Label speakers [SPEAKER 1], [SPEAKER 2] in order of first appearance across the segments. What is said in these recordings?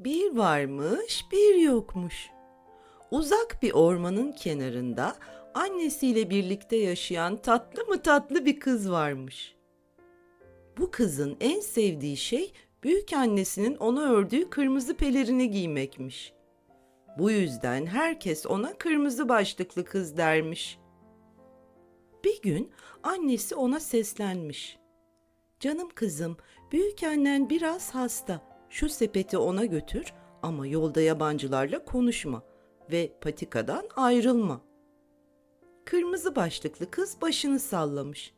[SPEAKER 1] Bir varmış, bir yokmuş. Uzak bir ormanın kenarında annesiyle birlikte yaşayan tatlı mı tatlı bir kız varmış. Bu kızın en sevdiği şey büyük annesinin ona ördüğü kırmızı pelerini giymekmiş. Bu yüzden herkes ona kırmızı başlıklı kız dermiş. Bir gün annesi ona seslenmiş. Canım kızım, büyük annen biraz hasta. Şu sepeti ona götür ama yolda yabancılarla konuşma ve patikadan ayrılma. Kırmızı başlıklı kız başını sallamış.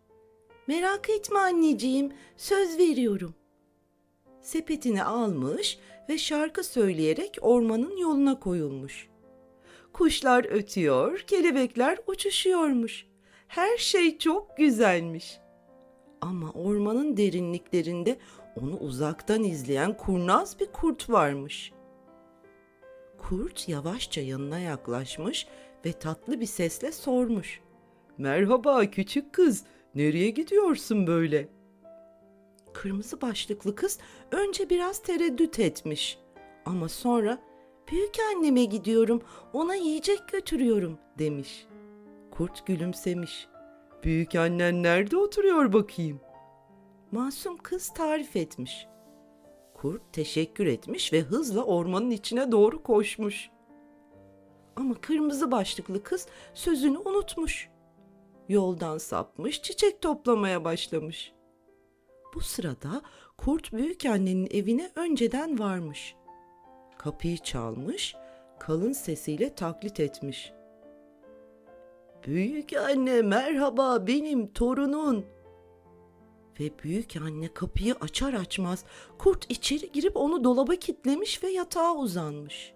[SPEAKER 1] Merak etme anneciğim, söz veriyorum. Sepetini almış ve şarkı söyleyerek ormanın yoluna koyulmuş. Kuşlar ötüyor, kelebekler uçuşuyormuş. Her şey çok güzelmiş. Ama ormanın derinliklerinde onu uzaktan izleyen kurnaz bir kurt varmış. Kurt yavaşça yanına yaklaşmış ve tatlı bir sesle sormuş. Merhaba küçük kız, nereye gidiyorsun böyle? Kırmızı başlıklı kız önce biraz tereddüt etmiş. Ama sonra büyük anneme gidiyorum, ona yiyecek götürüyorum demiş. Kurt gülümsemiş. Büyük annen nerede oturuyor bakayım? Masum kız tarif etmiş. Kurt teşekkür etmiş ve hızla ormanın içine doğru koşmuş. Ama kırmızı başlıklı kız sözünü unutmuş. Yoldan sapmış, çiçek toplamaya başlamış. Bu sırada kurt büyük annenin evine önceden varmış. Kapıyı çalmış, kalın sesiyle taklit etmiş. Büyük anne merhaba benim torunun. Ve büyük anne kapıyı açar açmaz kurt içeri girip onu dolaba kitlemiş ve yatağa uzanmış.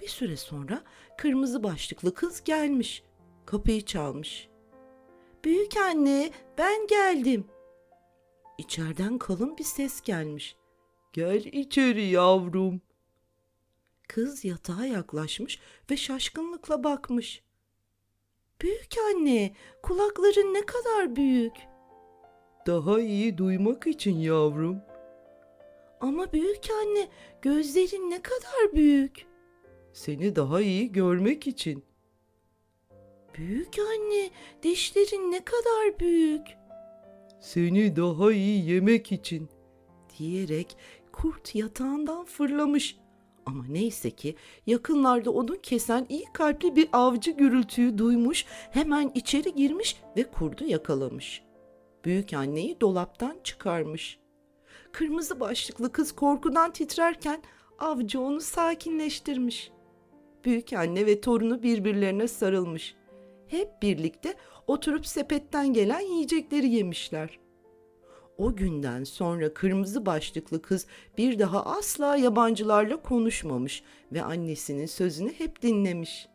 [SPEAKER 1] Bir süre sonra kırmızı başlıklı kız gelmiş. Kapıyı çalmış. Büyük anne ben geldim. İçeriden kalın bir ses gelmiş. Gel içeri yavrum. Kız yatağa yaklaşmış ve şaşkınlıkla bakmış. Büyük anne, kulakların ne kadar büyük. Daha iyi duymak için yavrum. Ama büyük anne, gözlerin ne kadar büyük. Seni daha iyi görmek için. Büyük anne, dişlerin ne kadar büyük. Seni daha iyi yemek için. Diyerek kurt yatağından fırlamış. Ama neyse ki yakınlarda onu kesen iyi kalpli bir avcı gürültüyü duymuş, hemen içeri girmiş ve kurdu yakalamış. Büyük anneyi dolaptan çıkarmış. Kırmızı başlıklı kız korkudan titrerken avcı onu sakinleştirmiş. Büyük anne ve torunu birbirlerine sarılmış. Hep birlikte oturup sepetten gelen yiyecekleri yemişler. O günden sonra kırmızı başlıklı kız bir daha asla yabancılarla konuşmamış ve annesinin sözünü hep dinlemiş.